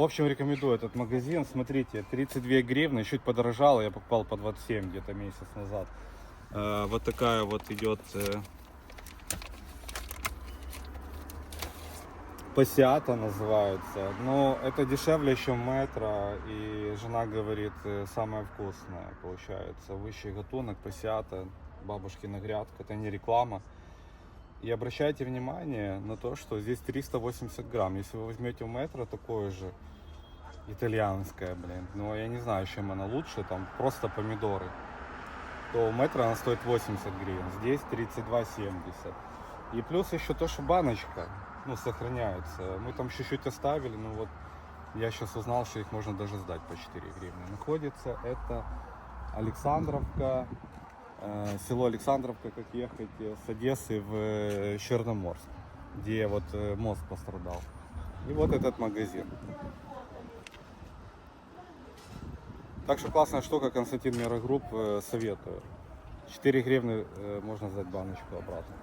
В общем, рекомендую этот магазин. Смотрите, 32 гривны, чуть подорожало, я покупал по 27 где-то месяц назад. Э, Вот такая вот идет э, Пассиата называется. Но это дешевле, чем метро. И жена говорит, э, самое вкусное получается. Высший гатунок, пассиата, бабушкина грядка. Это не реклама. И обращайте внимание на то, что здесь 380 грамм. Если вы возьмете в метро такое же, итальянское, блин, ну я не знаю, чем она лучше, там просто помидоры, то у метро она стоит 80 гривен, здесь 32,70. И плюс еще то, что баночка, ну, сохраняется. Мы там чуть-чуть оставили, ну вот я сейчас узнал, что их можно даже сдать по 4 гривны. Находится это Александровка, село Александровка, как ехать э, с Одессы в э, Черноморск, где вот э, мост пострадал. И вот этот магазин. Так что классная штука, Константин Мирогрупп, э, советую. 4 гривны э, можно сдать баночку обратно.